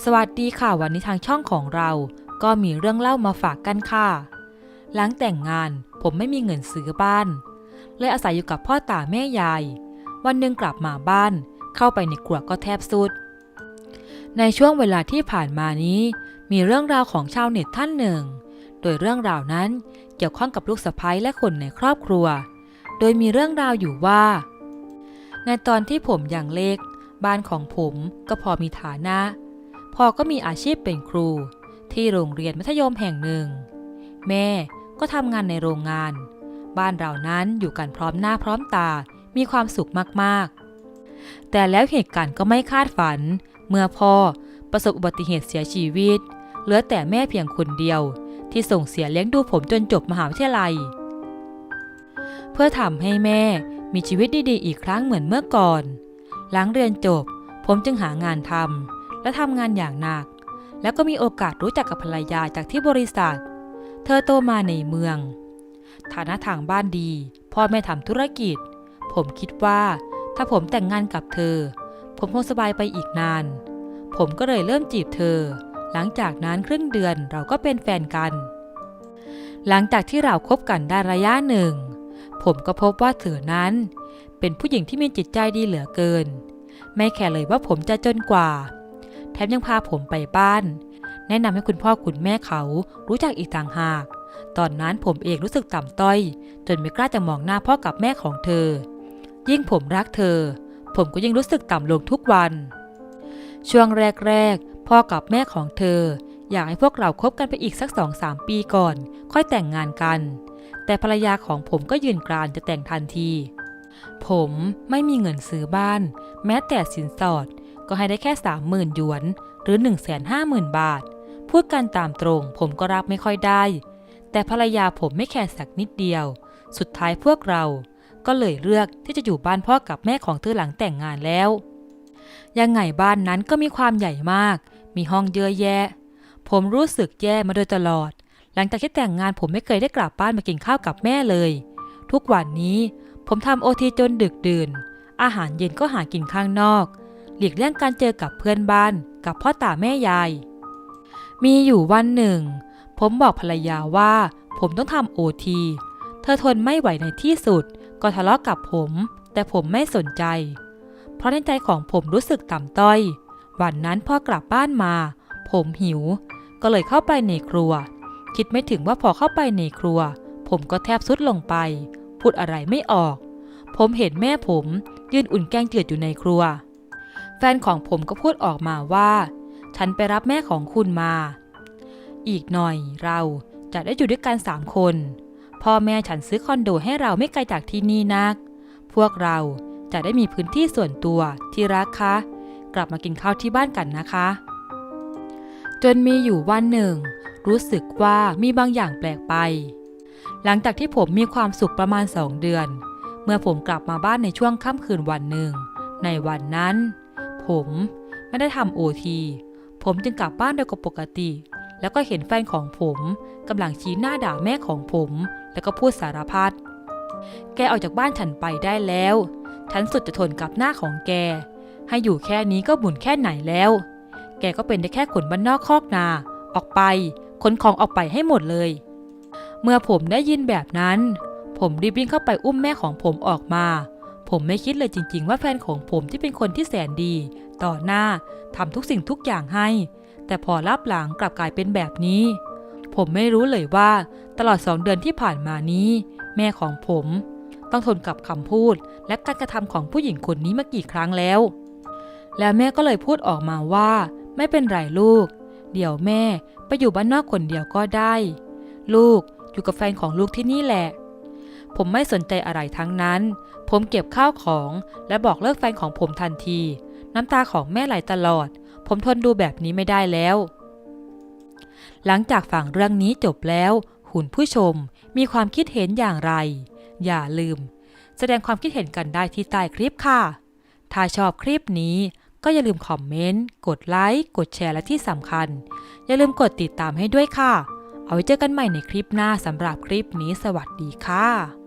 สวัสดีค่ะวันนี้ทางช่องของเรา ก็มีเรื่องเล่ามาฝากกันค่ะ หลังแต่งงานผมไม่มีเงินซื้อบ้าน เลยอาศัยอยู่กับพ่อตาแม่ยาย วันหนึ่งกลับมาบ้าน เข้าไปในครัวก็แทบสุด ในช่วงเวลาที่ผ่านมานี้ มีเรื่องราวของชาวเน็ตท่านหนึ่ง โดยเรื่องราวนั้นเกี่ยวข้องกับลูกสะใภ้และคนในครอบครัว โดยมีเรื่องราวอยู่ว่า ในตอนที่ผมยังเล็ก บ้านของผมก็พอมีฐานะ พอก็มีอาชีพเป็นครู ที่โรงเรียนมัธยมแห่งหนึ่ง แม่ก็ทำงานในโรงงาน บ้านเรานั้นอยู่กันพร้อมหน้าพร้อมตามีความสุขมากๆ แต่แล้วเหตุการณ์ก็ไม่คาดฝัน เมื่อพ่อประสบอุบัติเหตุเสียชีวิต เหลือแต่แม่เพียงคนเดียว ที่ส่งเสียเลี้ยงดูผมจนจบมหาวิทยาลัย เพื่อทำให้แม่มีชีวิตดีๆ อีกครั้งเหมือนเมื่อก่อน หลังเรียนจบผมจึงหางานทำ และทำงานอย่างหนัก แล้วก็มีโอกาสรู้จักกับภรรยาจากที่บริษัท เธอโตมาในเมือง ฐานะทางบ้านดี พ่อแม่ทำธุรกิจ ผมคิดว่า ถ้าผมแต่งงานกับเธอ ผมคงสบายไปอีกนาน ผมก็เลยเริ่มจีบเธอ หลังจากนั้นครึ่งเดือนเราก็เป็นแฟนกัน หลังจากที่เราคบกันได้ระยะหนึ่ง ผมก็พบว่าเธอนั้นเป็นผู้หญิงที่มีจิตใจดีเหลือเกิน ไม่แคร์เลยว่าผมจะจนกว่า มยังพาผมไปบ้าน แนะนำให้คุณพ่อคุณแม่เขารู้จักอีกต่างหาก ตอนนั้นผมเองรู้สึกต่ำต้อย จนไม่กล้าจะมองหน้าพ่อกับแม่ของเธอ ยิ่งผมรักเธอ ผมก็ยิ่งรู้สึกต่ำลงทุกวัน ช่วงแรกๆ พ่อกับแม่ของเธอ อยากให้พวกเราคบกันไปอีกสักสองสามปีก่อน ค่อยแต่งงานกัน แต่ภรรยาของผมก็ยืนกรานจะแต่งทันทีผมไม่มีเงินซื้อบ้าน แม้แต่สินสอด ก็ให้ได้แค่สามหมื่นหยวน หรือ1นึ่งแสนห้าหมื่นบาท พูดกันตามตรงผมก็รับไม่ค่อยได้ แต่ภรรยาผมไม่แคร์สักนิดเดียว สุดท้ายพวกเรา ก็เลยเลือกที่จะอยู่บ้านพ่อกับแม่ของเธอหลังแต่งงานแล้ว ยังไงบ้านนั้นก็มีความใหญ่มาก มีห้องเยอะแยะ ผมรู้สึกแย่มาโดยตลอด หลังจากที่แต่งงานผมไม่เคยได้กลับบ้านมากินข้าวกับแม่เลย ทุกวันนี้ผมทำโอทีจนดึกดื่นอาหารเย็นก็หากินข้างนอก หลีกเลี่ยงการเจอกับเพื่อนบ้านกับพ่อตาแม่ยาย มีอยู่วันหนึ่ง ผมบอกภรรยาว่าผมต้องทำโอทีเธอทนไม่ไหวในที่สุด ก็ทะเลาะกับผม แต่ผมไม่สนใจ เพราะในใจของผมรู้สึกต่ำต้อย วันนั้นพ่อกลับบ้านมา ผมหิว ก็เลยเข้าไปในครัว คิดไม่ถึงว่าพอเข้าไปในครัว ผมก็แทบสุดลงไป พูดอะไรไม่ออก ผมเห็นแม่ผม ยืนอุ่นแกงเจืดอยู่ในครัว ฟนของผมก็พูดออกมาว่า ฉันไปรับแม่ของคุณมา อีกหน่อยเราจะได้อยู่ด้วยกันสามคน พ่อแม่ฉันซื้อคอนโดให้เราไม่ไกลจากที่นี่นัก พวกเราจะได้มีพื้นที่ส่วนตัวที่รักคะ กลับมากินข้าวที่บ้านกันนะคะ จนมีอยู่วันหนึ่ง รู้สึกว่ามีบางอย่างแปลกไป หลังจากที่ผมมีความสุขประมาณสองเดือน เมื่อผมกลับมาบ้านในช่วงค่ำคืนวันหนึ่ง ในวันนั้น ผมไม่ได้ทำโอทีผมจึงกลับบ้านโดยปกติ แล้วก็เห็นแฟนของผมกำลังชี้หน้าด่าแม่ของผม แล้วก็พูดสารพัด แกออกจากบ้านฉันไปได้แล้ว ฉันสุดจะทนกับหน้าของแก ให้อยู่แค่นี้ก็บุญแค่ไหนแล้ว แกก็เป็นได้แค่ขนบ้านนอกคอกนา ออกไปขนของออกไปให้หมดเลย เมื่อผมได้ยินแบบนั้น ผมรีบวิ่งเข้าไปอุ้มแม่ของผมออกมา ผมไม่คิดเลยจริง ๆ ว่าแฟนของผมที่เป็นคนที่แสนดี ต่อหน้าทำทุกสิ่งทุกอย่างให้ แต่พอรับหลังกลับกลายเป็นแบบนี้ ผมไม่รู้เลยว่าตลอดสองเดือนที่ผ่านมานี้ แม่ของผม ต้องทนกับคำพูด และการกระทำของผู้หญิงคนนี้มากี่ครั้งแล้ว แล้วแม่ก็เลยพูดออกมาว่า ไม่เป็นไรลูก เดี๋ยวแม่ไปอยู่บ้านนอกคนเดียวก็ได้ ลูกอยู่กับแฟนของลูกที่นี่แหละ ผมไม่สนใจอะไรทั้งนั้น ผมเก็บข้าวของและบอกเลิกแฟนของผมทันที น้ำตาของแม่ไหลตลอด ผมทนดูแบบนี้ไม่ได้แล้ว หลังจากฟังเรื่องนี้จบแล้วคุณผู้ชมมีความคิดเห็นอย่างไร อย่าลืม แสดงความคิดเห็นกันได้ที่ใต้คลิปค่ะ ถ้าชอบคลิปนี้ก็อย่าลืมคอมเมนต์ กดไลค์ กดแชร์และที่สำคัญ อย่าลืมกดติดตามให้ด้วยค่ะ เอาไว้เจอกันใหม่ในคลิปหน้าสำหรับคลิปนี้สวัสดีค่ะ